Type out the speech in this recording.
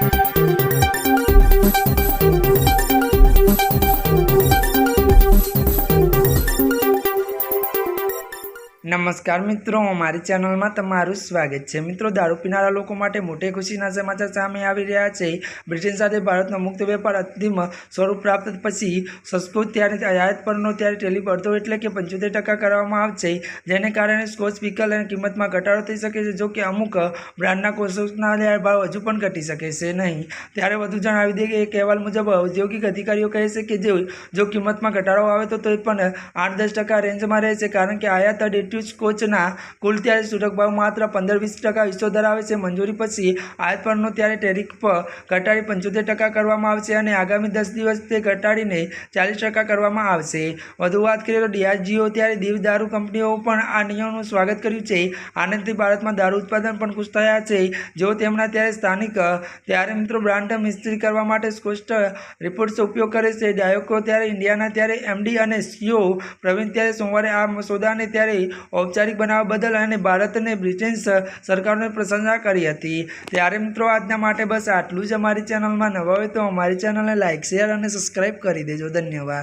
Thank you. નમસ્કાર મિત્રો અમારી ચેનલમાં તમારું સ્વાગત છે. મિત્રો, દારૂ પીનારા લોકો માટે મોટી ખુશીના સમાચાર સામે આવી રહ્યા છે. બ્રિટન સાથે ભારતનો મુક્ત વેપાર અંતિમ સ્વરૂપ પ્રાપ્ત પછી સસ્તો ત્યારે આયાત પરનો ત્યારે ટેલી પડતો એટલે કે પંચોતેર ટકા કરવામાં આવશે. જેને કારણે સ્કોચ પીકલ અને કિંમતમાં ઘટાડો થઈ શકે છે જો કે અમુક બ્રાન્ડના કોષના ભાવ હજુ પણ ઘટી શકે છે નહીં. ત્યારે વધુ જણાવી દઈએ કે એક અહેવાલ મુજબ ઔદ્યોગિક અધિકારીઓ કહે છે કે જે, જો કિંમતમાં ઘટાડો આવે તો તે પણ આઠ દસ ટકા રેન્જમાં રહે છે કારણ કે આયાત ડેટ્યુજ કોચના કુલ ત્યારે છૂટક ભાવ માત્ર પંદર વીસ ટકા હિસ્સો ધરાવે છે. મંજૂરી પછી આયાત ત્યારે ટેરિફ ઘટાડી પંચોતેર ટકા કરવામાં આવશે અને આગામી દસ દિવસ તે ઘટાડીને ચાલીસ ટકા કરવામાં આવશે. વધુ વાત કરીએ તો ડીઆરજીઓ ત્યારે દીવ દારૂ કંપનીઓ પણ આ નિયમનું સ્વાગત કર્યું છે. આનંદથી ભારતમાં દારૂ ઉત્પાદન પણ ખુશ થયા છે. જો તેમના ત્યારે સ્થાનિક, ત્યારે મિત્રો બ્રાન્ડ મિસ્ત્રી કરવા માટે સ્પષ્ટ રિપોર્ટ્સ ઉપયોગ કરે છે. ડાયોકો ત્યારે ઇન્ડિયાના ત્યારે એમડી અને સીઓ પ્રવીણ ત્યારે સોમવારે આ સોદાને ત્યારે ઔપચારિક બનાવવા બદલ અને ભારત અને સ- સરકારને પ્રશંસા કરી હતી. ત્યારે મિત્રો, આજના માટે બસ આટલું જ અમારી ચેનલમાં નવા હોય તો અમારી ચેનલને લાઇક શેર અને સબસ્ક્રાઈબ કરી દેજો. ધન્યવાદ.